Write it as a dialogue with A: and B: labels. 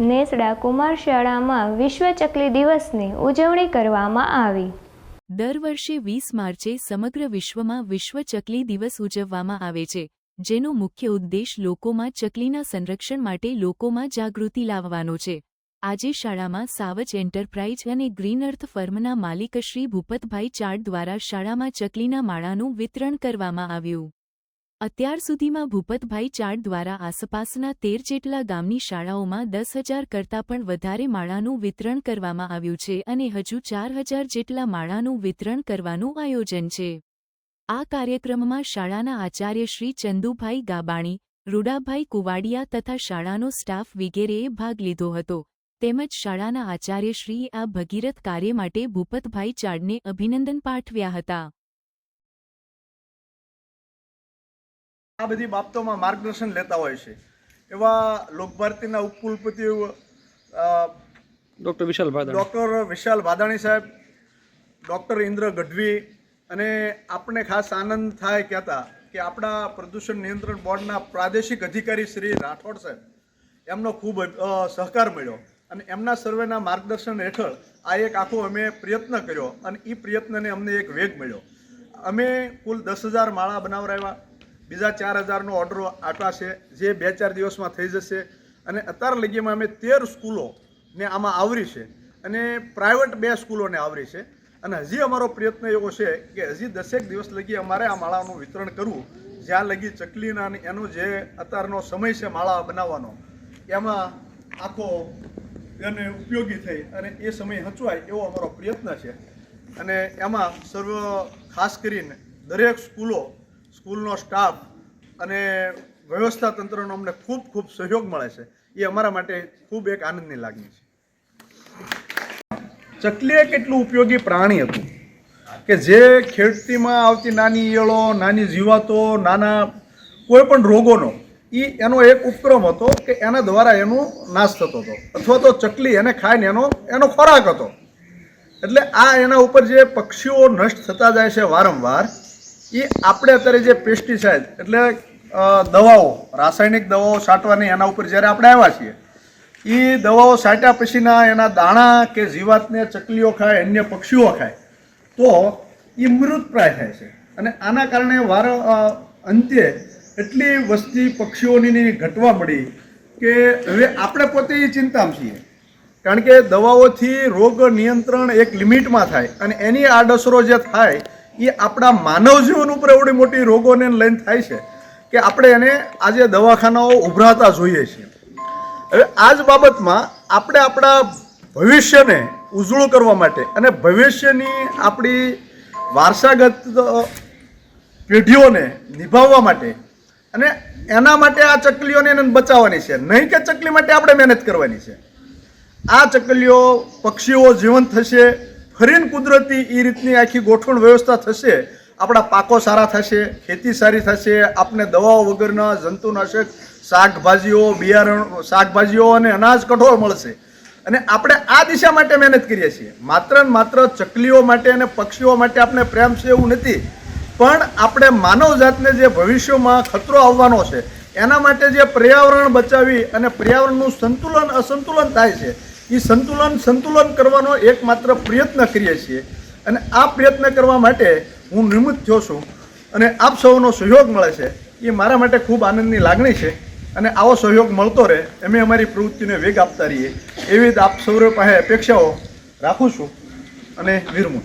A: નેસડા કુમાર શાળામાં વિશ્વ ચકલી દિવસની ઉજવણી કરવામાં આવી.
B: દર વર્ષે વીસ માર્ચે સમગ્ર વિશ્વમાં વિશ્વ ચકલી દિવસ ઉજવવામાં આવે છે, જેનો મુખ્ય ઉદ્દેશ લોકોમાં ચકલીના સંરક્ષણ માટે લોકોમાં જાગૃતિ લાવવાનો છે. આજે શાળામાં સાવજ એન્ટરપ્રાઇઝ અને ગ્રીન અર્થ ફર્મના માલિક શ્રી ભૂપતભાઈ ચાડ દ્વારા શાળામાં ચકલીના માળાનું વિતરણ કરવામાં આવ્યું. અત્યાર સુધીમાં ભૂપતભાઈ ચાડ દ્વારા આસપાસના તેર જેટલા ગામની શાળાઓમાં દસ હજાર કરતાં પણ વધારે માળાનું વિતરણ કરવામાં આવ્યું છે અને હજુ ચાર હજાર જેટલા માળાનું વિતરણ કરવાનું આયોજન છે. આ કાર્યક્રમમાં શાળાના આચાર્ય શ્રી ચંદુભાઈ ગાબાણી, રૂડાભાઈ કુવાડિયા તથા શાળાનો સ્ટાફ વિગેરેએ ભાગ લીધો હતો. તેમજ શાળાના આચાર્યશ્રીએ આ ભગીરથ કાર્ય માટે ભૂપતભાઈ ચાડને અભિનંદન પાઠવ્યા હતા.
C: આ બધી બાબતોમાં માર્ગદર્શન લેતા હોય છે. એવા લોકભારતીના ઉપકુલપતિ
D: ડૉક્ટર વિશાલ ભાદાણી.
C: ડૉક્ટર વિશાલ ભાદાણી સાહેબ ડૉક્ટર ઇન્દ્ર ગઢવી અને આપણે ખાસ આનંદ થાય કહેતા કે આપણા પ્રદૂષણ નિયંત્રણ બોર્ડના પ્રાદેશિક અધિકારી શ્રી રાઠોડ સાહેબ એમનો ખૂબ સહકાર મળ્યો. અને એમના સર્વેના માર્ગદર્શન હેઠળ આ એક આખો અમે પ્રયત્ન કર્યો અને એ પ્રયત્નને અમને એક વેગ મળ્યો. અમે કુલ દસ હજાર માળા બનાવરાવ્યા બીજા ચાર હજારનો ઓર્ડર આપ્યા છે, જે બે ચાર દિવસમાં થઈ જશે. અને અત્યાર લગીમાં અમે તેર સ્કૂલો ને આમાં આવરી છે. અને પ્રાઇવેટ બે સ્કૂલોને આવરી છે. અને હજી અમારો પ્રયત્ન એવો છે કે હજી દસેક દિવસ લગી અમારે આ માળાનું વિતરણ કરવું. જ્યાં લગી ચકલીના એનો જે અત્યારનો સમય છે માળા બનાવવાનો, એમાં આખો એને ઉપયોગી થઈ અને એ સમય હચવાય એવો અમારો પ્રયત્ન છે. અને એમાં સર્વ ખાસ કરીને દરેક સ્કૂલો સ્કૂલનો સ્ટાફ અને વ્યવસ્થા તંત્રનો અમને ખૂબ ખૂબ સહયોગ મળે છે. એ અમારા માટે ખૂબ એક આનંદની લાગણી છે. ચકલી એક એટલું ઉપયોગી પ્રાણી હતું કે જે ખેડતીમાં આવતી નાની ઈયળો, નાની જીવાતો, નાના કોઈ પણ રોગોનો એ એનો એક ઉપક્રમ હતો કે એના દ્વારા એનો નાશ થતો હતો. અથવા તો ચકલી એને ખાઈને એનો એનો ખોરાક હતો. એટલે આ એના ઉપર જે પક્ષીઓ નષ્ટ થતા જાય છે વારંવાર એ આપણે અત્યારે જે પેસ્ટિસાઇડ એટલે દવાઓ, રાસાયણિક દવાઓ છાંટવાની, એના ઉપર જ્યારે આપણે આવ્યા છીએ એ દવાઓ છાંટ્યા પછીના એના દાણા કે જીવાતને ચકલીઓ ખાય, અન્ય પક્ષીઓ ખાય, તો એ મૃતપ્રાય થાય છે. અને આના કારણે વાર અંતે એટલી વસ્તી પક્ષીઓની ઘટવા મળી કે હવે આપણે પોતે એ ચિંતામાં છીએ. કારણ કે દવાઓથી રોગ નિયંત્રણ એક લિમિટમાં થાય અને એની આડઅસરો જે થાય એ આપણા માનવ જીવન ઉપર એવડી મોટી રોગોને લઈને થાય છે કે આપણે એને આજે દવાખાનાઓ ઉભરાતા જોઈએ છીએ. હવે આ જ બાબતમાં આપણે આપણા ભવિષ્યને ઉજળું કરવા માટે અને ભવિષ્યની આપણી વારસાગત પેઢીઓને નિભાવવા માટે અને એના માટે આ ચકલીઓને એને બચાવવાની છે. નહીં કે ચકલી માટે આપણે મહેનત કરવાની છે. આ ચકલીઓ પક્ષીઓ જીવંત થશે ફરીને કુદરતી એ રીતની આખી ગોઠવણ વ્યવસ્થા થશે, આપણા પાકો સારા થશે, ખેતી સારી થશે, આપને દવાઓ વગરના જંતુનાશક, શાકભાજીઓ, બિયારણ, શાકભાજીઓ અને અનાજ કઠોળ મળશે. અને આપણે આ દિશા માટે મહેનત કરીએ છીએ. માત્ર ને માત્ર ચકલીઓ માટે અને પક્ષીઓ માટે આપણે પ્રેમ છે એવું નથી. પણ આપણે માનવ જાતને જે ભવિષ્યમાં ખતરો આવવાનો છે, એના માટે જે પર્યાવરણ બચાવી અને પર્યાવરણનું સંતુલન અસંતુલન થાય છે એ સંતુલન સંતુલન કરવાનો એકમાત્ર પ્રયત્ન કરીએ છીએ. અને આ પ્રયત્ન કરવા માટે હું નિમિત્ત થયો છું. અને આપ સૌનો સહયોગ મળે છે. એ મારા માટે ખૂબ આનંદની લાગણી છે. અને આવો સહયોગ મળતો રહે અમે અમારી પ્રવૃત્તિને વેગ આપતા રહીએ. એવી જ આપ સૌ પાસે અપેક્ષાઓ રાખું છું. અને વિરમું